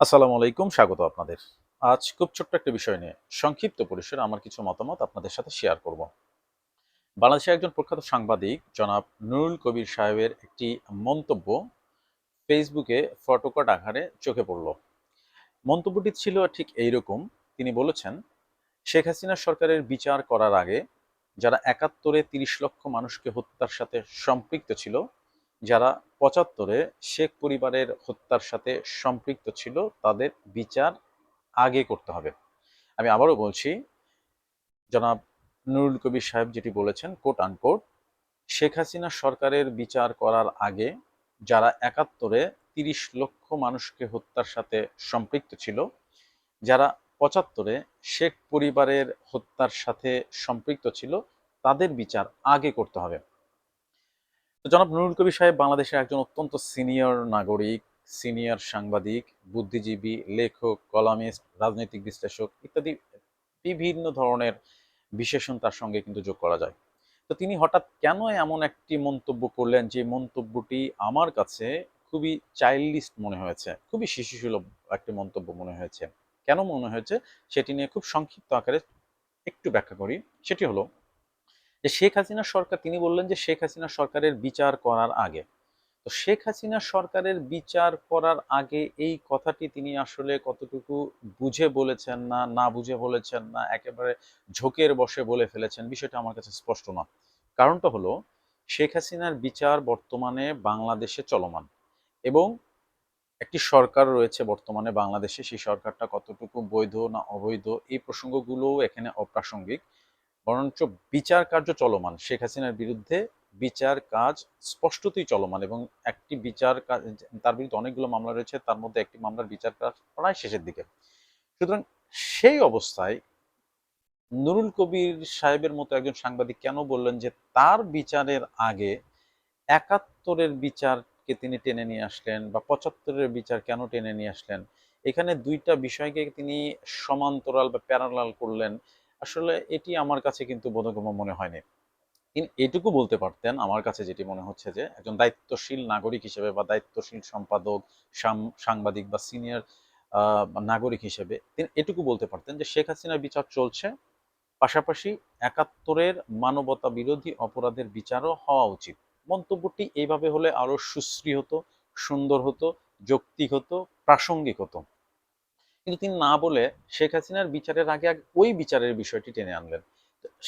আসসালামু আলাইকুম, স্বাগত আপনাদের। আজ খুব ছোট্ট একটা বিষয় নিয়ে সংক্ষিপ্ত পরিসরে আমার কিছু মতামত আপনাদের সাথে শেয়ার করব। বাংলাদেশের একজন প্রখ্যাত সাংবাদিক, জনাব নুরুল কবির সাহেবের একটি মন্তব্য ফেসবুকে ফটোকট আকারে চোখে পড়ল। মন্তব্যটি ছিল ঠিক এইরকম, তিনি বলেছেন, শেখ হাসিনা সরকারের বিচার করার আগে যারা একাত্তরে তিরিশ লক্ষ মানুষকে হত্যার সাথে সম্পৃক্ত ছিল যারা পঁচাত্তরে শেখ পরিবারের হত্যার সাথে সম্পৃক্ত ছিল, তাদের বিচার আগে করতে হবে। আমি আবারও বলছি, জনাব নুরুল কবির সাহেব যেটি বলেছেন কোট আনকোট শেখ হাসিনা সরকারের বিচার করার আগে যারা একাত্তরে তিরিশ লক্ষ মানুষকে হত্যার সাথে সম্পৃক্ত ছিল, যারা পঁচাত্তরে শেখ পরিবারের হত্যার সাথে সম্পৃক্ত ছিল, তাদের বিচার আগে করতে হবে। তো জনাব নুরুল কবির সাহেব বাংলাদেশের একজন অত্যন্ত সিনিয়র নাগরিক, সিনিয়র সাংবাদিক, বুদ্ধিজীবী, লেখক, কলামিস্ট, রাজনৈতিক বিশ্লেষক ইত্যাদি বিভিন্ন ধরনের বিশেষণ তার সঙ্গে কিন্তু যোগ করা যায়। তো তিনি হঠাৎ কেন এমন একটি মন্তব্য করলেন যে মন্তব্যটি আমার কাছে খুবই চাইল্ডিস্ট মনে হয়েছে, খুবই শিশুসুলভ একটি মন্তব্য মনে হয়েছে। কেন মনে হয়েছে সেটি নিয়ে খুব সংক্ষিপ্ত আকারে একটু ব্যাখ্যা করি। সেটি হলো যে শেখ হাসিনা সরকার, তিনি বললেন যে শেখ হাসিনা সরকারের বিচার করার আগে। তো শেখ হাসিনা সরকারের বিচার করার আগে এই কথাটি তিনি আসলে কতটুকু বুঝে বলেছেন না না বুঝে বলেছেন না, একেবারে ঝোঁকের বসে বলে ফেলেছেন, বিষয়টা আমার কাছে স্পষ্ট না। কারণটা হলো, শেখ হাসিনার বিচার বর্তমানে বাংলাদেশে চলমান এবং একটি সরকার রয়েছে বর্তমানে বাংলাদেশে, সেই সরকারটা কতটুকু বৈধ না অবৈধ, এই প্রসঙ্গগুলোও এখানে অপ্রাসঙ্গিক। বরঞ্চ বিচার কার্য চলমান। শেখ হাসিনার বিরুদ্ধে বিচার কাজ স্পষ্টতই চলমান এবং একটি বিচার তার বিরুদ্ধে অনেকগুলো মামলা রয়েছে, তার মধ্যে একটি মামলার বিচার কাজ প্রায় শেষের দিকে। সুতরাং সেই অবস্থায় নুরুল কবির সাহেবের মতো একজন সাংবাদিক কেন বললেন যে তার বিচারের আগে একাত্তরের বিচারকে তিনি টেনে নিয়ে আসলেন বা পঁচাত্তরের বিচার কেন টেনে নিয়ে আসলেন? এখানে দুইটা বিষয়কে তিনি সমান্তরাল বা প্যারালাল করলেন। আসলে এটি আমার কাছে কিন্তু বোধগম্য মনে হয়নি। এটুকু বলতে পারতেন, আমার কাছে যেটি মনে হচ্ছে যে, একজন দায়িত্বশীল নাগরিক হিসেবে বা দায়িত্বশীল সম্পাদক সাংবাদিক বা সিনিয়র নাগরিক হিসেবে তিনি এটুকু বলতে পারতেন যে, শেখ হাসিনার বিচার চলছে। পাশাপাশি একাত্তরের মানবতা বিরোধী অপরাধের বিচারও হওয়া উচিত। মন্তব্যটি এইভাবে হলে আরও সুশ্রী হতো সুন্দর হতো, যৌক্তিক হতো, প্রাসঙ্গিক হতো। কিন্তু তিনি না বলে শেখ হাসিনার বিচারের আগে ওই বিচারের বিষয়টি টেনে আনলেন।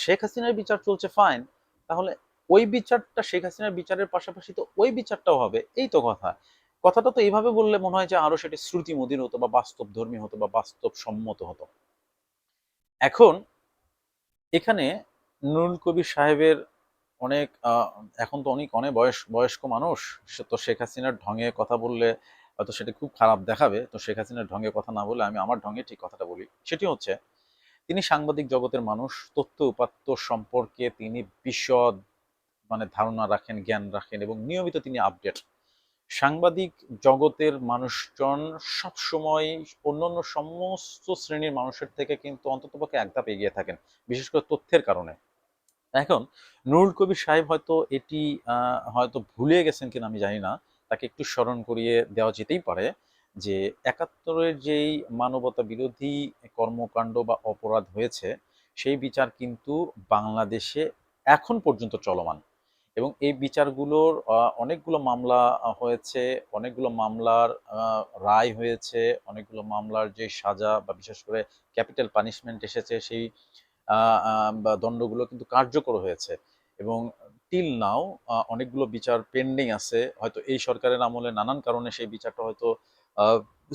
শেখ হাসিনার বিচার চলছে ফাইন তাহলে ওই বিচারটা শেখ হাসিনার বিচারের পাশাপাশি তো ওই বিচারটাও হবে, এই তো কথা। কথাটা তো এইভাবে বললে মনে হয় যে আরও সেটি শ্রুতিমধীর হতো বা বাস্তব ধর্মী হতো বা বাস্তব সম্মত হতো। এখন এখানে নুরুল কবির সাহেবের অনেক এখন তো অনেক অনেক বয়স, বয়স্ক মানুষ তো শেখ হাসিনার ঢঙে কথা বললে হয়তো সেটা খুব খারাপ দেখাবে। তো শেখ হাসিনার ঢঙ্গে কথা না বলে আমি আমার ঢঙ্গে ঠিক কথাটা বলি। সেটি হচ্ছে, তিনি সাংবাদিক জগতের মানুষ, তথ্য উপাত্ত সম্পর্কে তিনি বিশদ মানে ধারণা রাখেন, জ্ঞান রাখেন এবং নিয়মিত তিনি আপডেট সাংবাদিক জগতের মানুষজন সবসময় অন্যান্য সমস্ত শ্রেণির মানুষের থেকে কিন্তু অন্ততপক্ষে এক ধাপ এগিয়ে থাকেন, বিশেষ করে তথ্যের কারণে। এখন নুরুল কবির সাহেব হয়তো এটি হয়তো ভুলে গেছেন কিনা আমি জানি না। তাকে একটু স্মরণ করিয়ে দেওয়া যেতেই পারে যে একাত্তরের যেই মানবতা বিরোধী কর্মকাণ্ড বা অপরাধ হয়েছে, সেই বিচার কিন্তু বাংলাদেশে এখন পর্যন্ত চলমান। এবং এই বিচারগুলোর অনেকগুলো মামলা হয়েছে, অনেকগুলো মামলার রায় হয়েছে, অনেকগুলো মামলার যে সাজা বা বিশেষ করে ক্যাপিটাল পানিশমেন্ট এসেছে, সেই দণ্ডগুলো কিন্তু কার্যকর হয়েছে। এবং টিল নাও অনেকগুলো বিচার পেন্ডিং আছে। হয়তো এই সরকারের আমলে নানান কারণে সেই বিচারটা হয়তো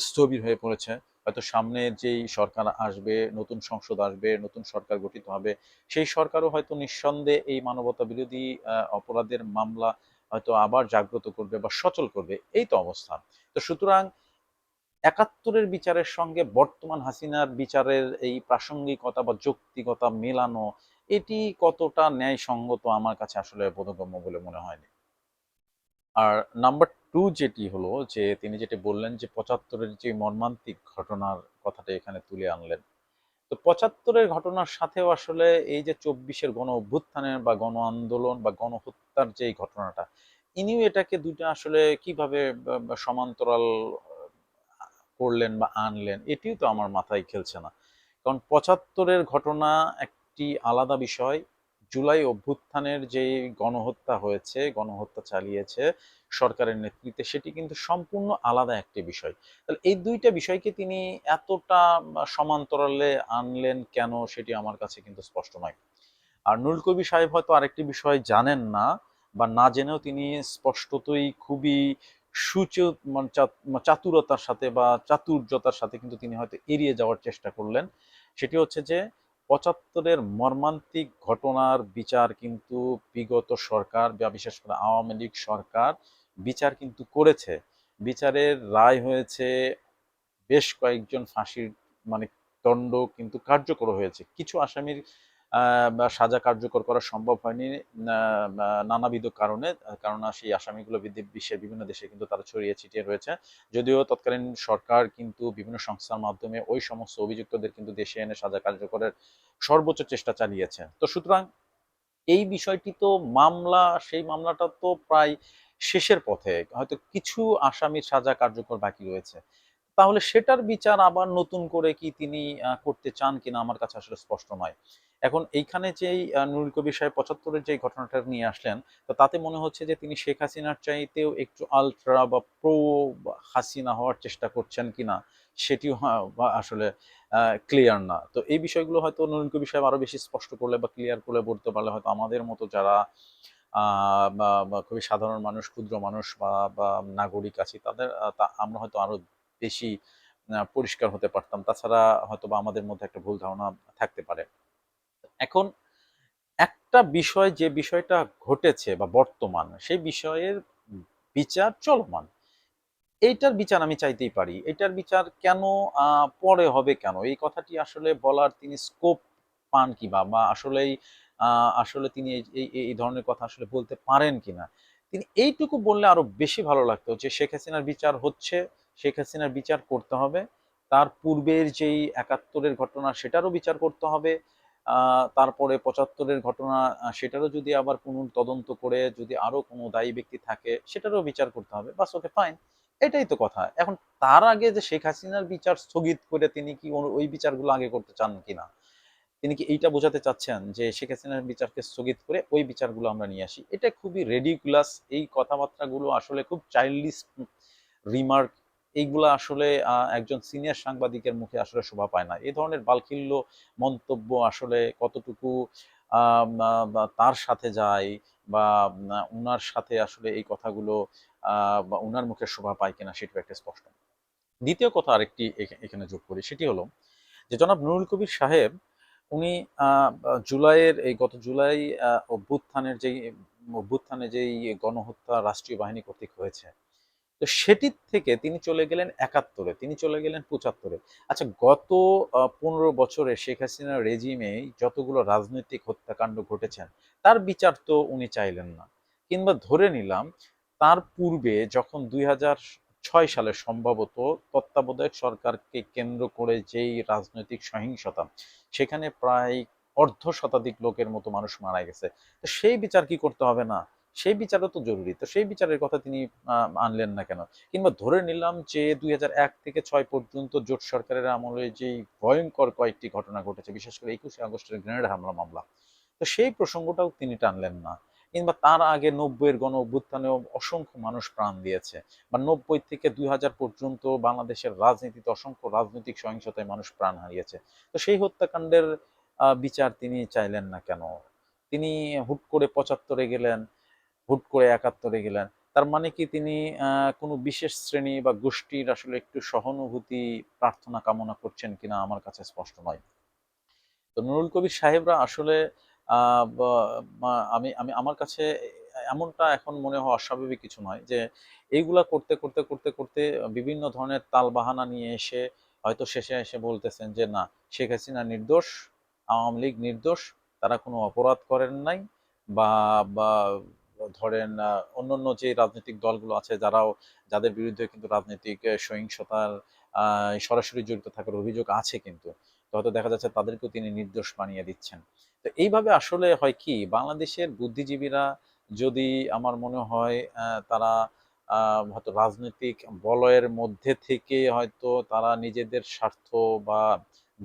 স্থবির হয়ে পড়েছে। হয়তো সামনে যেই সরকার আসবে, নতুন সংসদ আসবে, নতুন সরকার গঠিত হবে, সেই সরকারও হয়তো নিঃসন্দেহে এই মানবতা বিরোধী অপরাধের মামলা হয়তো আবার জাগ্রত করবে বা সচল করবে। এই তো অবস্থা। তো সুতরাং একাত্তরের বিচারের সঙ্গে বর্তমান হাসিনার বিচারের এই প্রাসঙ্গিকতা বা যৌক্তিকতা মেলানো এটি কতটা ন্যায়সঙ্গত আমার কাছে আসলে বোধগম্য বলে মনে হয়নি। আর নাম্বার টু যেটি হলো যে, তিনি যেটি বললেন যে, পঁচাত্তরের যে মর্মান্তিক ঘটনার কথাটা এখানে তুলে আনলেন। তো পঁচাত্তরের ঘটনার সাথেও আসলে এই যে চব্বিশের গণ অভ্যুত্থানের বা গণ আন্দোলন বা গণহত্যার যে ঘটনাটা, ইনিও এটাকে দুইটা আসলে কীভাবে সমান্তরাল করলেন বা আনলেন, এটিও তো আমার মাথায় খেলছে না। কারণ পঁচাত্তরের ঘটনা একটি আলাদা বিষয়, জুলাই অভ্যুত্থানের যে গণহত্যা হয়েছে, গণহত্যা চালিয়েছে সরকারের নেতৃত্বে, সেটি কিন্তু সম্পূর্ণ আলাদা একটি বিষয়। তাহলে এই দুইটা বিষয়কে তিনি এতটা সমান্তরালে আনলেন কেন, সেটি আমার কাছে কিন্তু স্পষ্ট নয়। আর নুরুল কবি সাহেব হয়তো আরেকটি বিষয় জানেন না, বা না জেনেও তিনি স্পষ্টতই খুবই সুচ মানে চাতুরতার সাথে বা চাতুর্যতার সাথে কিন্তু তিনি হয়তো এড়িয়ে যাওয়ার চেষ্টা করলেন। সেটি হচ্ছে যে পঁচাত্তরের মর্মান্তিক ঘটনার বিচার কিন্তু বিগত সরকার, বা বিশেষ করে আওয়ামী লীগ সরকার বিচার কিন্তু করেছে। বিচারের রায় হয়েছে, বেশ কয়েকজন ফাঁসির মানে দণ্ড কিন্তু কার্যকর হয়েছে। কিছু আসামির সাজা কার্যকর করা সম্ভব হয়নি নানাবিধ কারণে কারণ সেই আসামিগুলো বিশ্বের বিভিন্ন দেশে কিন্তু তারা ছড়িয়ে ছিটিয়ে রয়েছে। যদিও তৎকালীন সরকার কিন্তু বিভিন্ন সংস্থার মাধ্যমে ওই সমস্ত অভিযুক্তদের কিন্তু দেশে এনে সাজা কার্যকরের সর্বোচ্চ চেষ্টা চালিয়েছে। তো সুতরাং এই বিষয়টি তো মামলা, সেই মামলাটা তো প্রায় শেষের পথে, হয়তো কিছু আসামির সাজা কার্যকর বাকি রয়েছে। তাহলে সেটার বিচার আবার নতুন করে কি তিনি করতে চান কিনা আমার কাছে আসলে স্পষ্ট নয়। এখন এইখানে যেই নুরুল কবির সাহেব পঁচাত্তরের যে ঘটনাটা নিয়ে আসলেন, তো তাতে মনে হচ্ছে যে তিনি শেখ হাসিনার চাইতেও একটু আলট্রা বা প্রো হাসিনা হওয়ার চেষ্টা করছেন কিনা, সেটিও আসলে ক্লিয়ার না। তো এই বিষয়গুলো হয়তো নুরুল কবির সাহেব আরও বেশি স্পষ্ট করলে বা ক্লিয়ার করলে বলতে পারলে হয়তো আমাদের মতো যারা খুবই সাধারণ মানুষ, ক্ষুদ্র মানুষ বা নাগরিক আছি, তাদের আমরা হয়তো আরও বেশি পরিষ্কার হতে পারতাম। তাছাড়া হয়তো বা আমাদের মধ্যে একটা ভুল ধারণা থাকতে পারে। এখন একটা বিষয় যে বিষয়টা ঘটেছে বা বর্তমান, সেই বিষয়ের বিচার চলমান। এইটার বিচার আমি চাইতেই পারি। এটার বিচার কেন পরে হবে কেন? এই কথাটি আসলে বলার তিনি স্কোপ পান কিবা বা আসলেই আসলে তিনি এই, এই- ধরনের কথা আসলে বলতে পারেন কিনা? তিনি এইটুকু বললে আরও বেশি ভালো লাগতো যে শেখ হাসিনার বিচার হচ্ছে, শেখ হাসিনার বিচার করতে হবে। তার পূর্বের যেই একাত্তরের ঘটনা সেটারও বিচার করতে হবে। তারপরে পঁচাত্তরের ঘটনা সেটারও যদি আবার পুনঃ তদন্ত করে যদি আরও কোনো দায়ী ব্যক্তি থাকে, সেটারও বিচার করতে হবে, বাস ওকে ফাইন এটাই তো কথা। এখন তার আগে যে শেখ হাসিনার বিচার স্থগিত করে তিনি কি ওই বিচারগুলো আগে করতে চান কিনা? তিনি কি এইটা বোঝাতে চাচ্ছেন যে শেখ হাসিনার বিচারকে স্থগিত করে ওই বিচারগুলো আমরা নিয়ে আসি? এটা খুবই রেডিকুলাস এই কথাবার্তাগুলো আসলে খুব চাইল্ডিশ রিমার্ক এইগুলা আসলে একজন সিনিয়র সাংবাদিকের মুখে আসলে শোভা পায় না। এই ধরনের বালখিল্য মন্তব্য আসলে কতটুকু তার সাথে যায় বা উনার সাথে আসলে এই কথাগুলো বা উনার মুখে শোভা পায় কিনা সেটাও একটা স্পষ্ট। দ্বিতীয় কথা আরেকটি এখা- এখানে যোগ করি, সেটি হলো যে জনাব নুরুল কবির সাহেব, উনি জুলাইয়ের এই গত জুলাই অভ্যুত্থানের যেই, অভ্যুত্থানে যেই গণহত্যা রাষ্ট্রীয় বাহিনী কর্তৃক হয়েছে তো সেটির থেকে তিনি চলে গেলেন একাত্তরে, তিনি চলে গেলেন পঁচাত্তরে। আচ্ছা গত পনেরো বছরে শেখ হাসিনার রেজিমে যতগুলো রাজনৈতিক হত্যাকাণ্ড ঘটেছেন, তার বিচার তো উনি চাইলেন না। কিংবা ধরে নিলাম, তার পূর্বে যখন দুই ছয় সালে সম্ভবত তত্ত্বাবধায়ক সরকারকে কেন্দ্র করে যেই রাজনৈতিক সহিংসতা, সেখানে প্রায় অর্ধ শতাধিক লোকের মতো মানুষ মারা গেছে। তো সেই বিচার কি করতে হবে না? সেই বিচারও তো জরুরি। তো সেই বিচারের কথা তিনি আনলেন না কেন? কিংবা ধরে নিলাম যে দুই হাজার এক থেকে ছয় পর্যন্ত জোট সরকারের আমলে যেই ভয়ঙ্কর কয়েকটি ঘটনা ঘটেছে, বিশেষ করে একুশে আগস্টের গ্রেনেড হামলা মামলা, তো সেই প্রসঙ্গটাও তিনি টানলেন না। কিংবা তার আগে নব্বইয়ের গণ অভ্যুত্থানেও অসংখ্য মানুষ প্রাণ দিয়েছে, বা নব্বই থেকে দুই হাজার পর্যন্ত বাংলাদেশের রাজনীতিতে অসংখ্য রাজনৈতিক সহিংসতায় মানুষ প্রাণ হারিয়েছে। তো সেই হত্যাকাণ্ডের বিচার তিনি চাইলেন না কেন? তিনি হুট করে পঁচাত্তরে গেলেন হুট করে একাত্তরে গেলেন। তার মানে কি তিনি কোনো বিশেষ শ্রেণি বা গোষ্ঠীর আসলে একটু সহানুভূতি, প্রার্থনা কামনা করছেন কিনা আমার কাছে স্পষ্ট নয়। তো নুরুল কবির সাহেবরা আসলে আমি আমি, আমার কাছে এমনটা এখন মনে হওয়া অস্বাভাবিক কিছু নয় যে, এইগুলা করতে করতে করতে করতে বিভিন্ন ধরনের তালবাহানা নিয়ে এসে হয়তো শেষে এসে বলতেছেন যে, না, শেখ হাসিনা নির্দোষ, আওয়ামী লীগ নির্দোষ, তারা কোনো অপরাধ করেন নাই বা ধরেন অন্যান্য যে রাজনৈতিক দলগুলো আছে, যারাও যাদের বিরুদ্ধে কিন্তু রাজনৈতিক সহিংসতার সরাসরি জড়িত থাকার অভিযোগ আছে কিন্তু। তো হয়তো দেখা যাচ্ছে তাদেরকেও তিনি নির্দোষ বানিয়ে দিচ্ছেন। তো এইভাবে আসলে হয় কি, বাংলাদেশের বুদ্ধিজীবীরা যদি আমার মনে হয় তারা হয়তো রাজনৈতিক বলয়ের মধ্যে থেকে হয়তো তারা নিজেদের স্বার্থ বা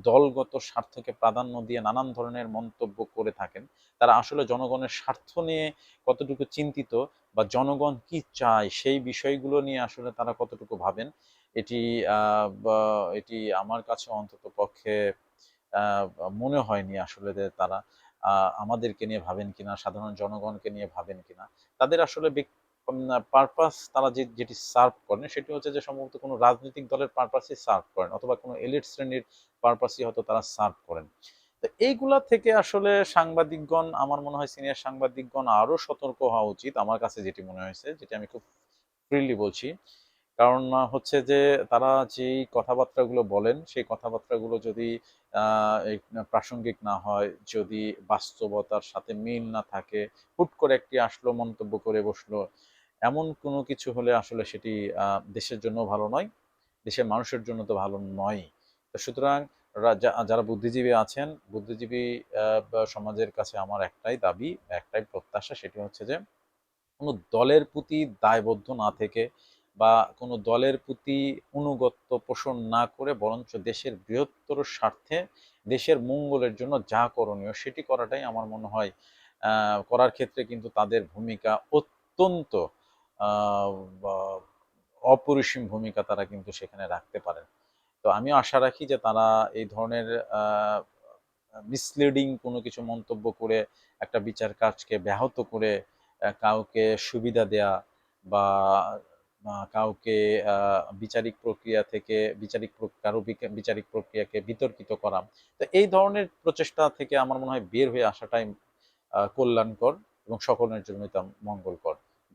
দলগত স্বার্থকে প্রাধান্য দিয়ে নানান ধরনের মন্তব্য করে থাকেন। তারা আসলে জনগণের স্বার্থ নিয়ে কতটুকু চিন্তিত বা জনগণ কি চায় সেই বিষয়গুলো নিয়ে আসলে তারা কতটুকু ভাবেন, এটি এটি আমার কাছে অন্তত পক্ষে মনে হয়নি আসলে যে তারা আমাদেরকে নিয়ে ভাবেন কিনা, সাধারণ জনগণকে নিয়ে ভাবেন কিনা। তাদের আসলে পারপাস তারা যে, যেটি সার্ভ করেন, সেটি হচ্ছে যে সম্ভবত কোনো রাজনৈতিক দলের পারপাসই সার্ভ করেন, অথবা কোনো এলিট শ্রেণির পারপাসই হয়তো তারা সার্ভ করেন। তো এইগুলা থেকে আসলে সাংবাদিকগণ, আমার মনে হয় সিনিয়র সাংবাদিকগণ আরও সতর্ক হওয়া উচিত, আমার কাছে যেটি মনে হয়েছে, যেটি আমি খুব ফ্রিলি বলছি। কারণ হচ্ছে যে তারা যেই কথাবার্তাগুলো বলেন, সেই কথাবার্তাগুলো যদি প্রাসঙ্গিক না হয়, যদি বাস্তবতার সাথে মিল না থাকে, হুট করে একটি আসলো মন্তব্য করে বসল এমন কোনো কিছু হলে আসলে সেটি দেশের জন্য ভালো নয়, দেশের মানুষের জন্য তো ভালো নয় তো সুতরাং যারা বুদ্ধিজীবী আছেন, বুদ্ধিজীবী সমাজের কাছে আমার একটাই দাবি একটাই প্রত্যাশা সেটি হচ্ছে যে, কোনো দলের প্রতি দায়বদ্ধ না থেকে বা কোনো দলের প্রতি অনুগত্য পোষণ না করে বরঞ্চ দেশের বৃহত্তর স্বার্থে, দেশের মঙ্গলের জন্য যা করণীয় সেটি করাটাই আমার মনে হয় করার ক্ষেত্রে কিন্তু তাদের ভূমিকা অত্যন্ত অপরিসীম ভূমিকা তারা কিন্তু সেখানে রাখতে পারেন। তো আমি আশা রাখি যে তারা এই ধরনের মিসলিডিং কোনো কিছু মন্তব্য করে একটা বিচার কাজকে ব্যাহত করে কাউকে সুবিধা দেয়া বা কাউকে বিচারিক প্রক্রিয়া থেকে বিচারিক কারও বিচারিক প্রক্রিয়াকে বিতর্কিত করা। তো এই ধরনের প্রচেষ্টা থেকে আমার মনে হয় বের হয়ে আসাটাই কল্যাণকর এবং সকলের জন্য তা মঙ্গলকর।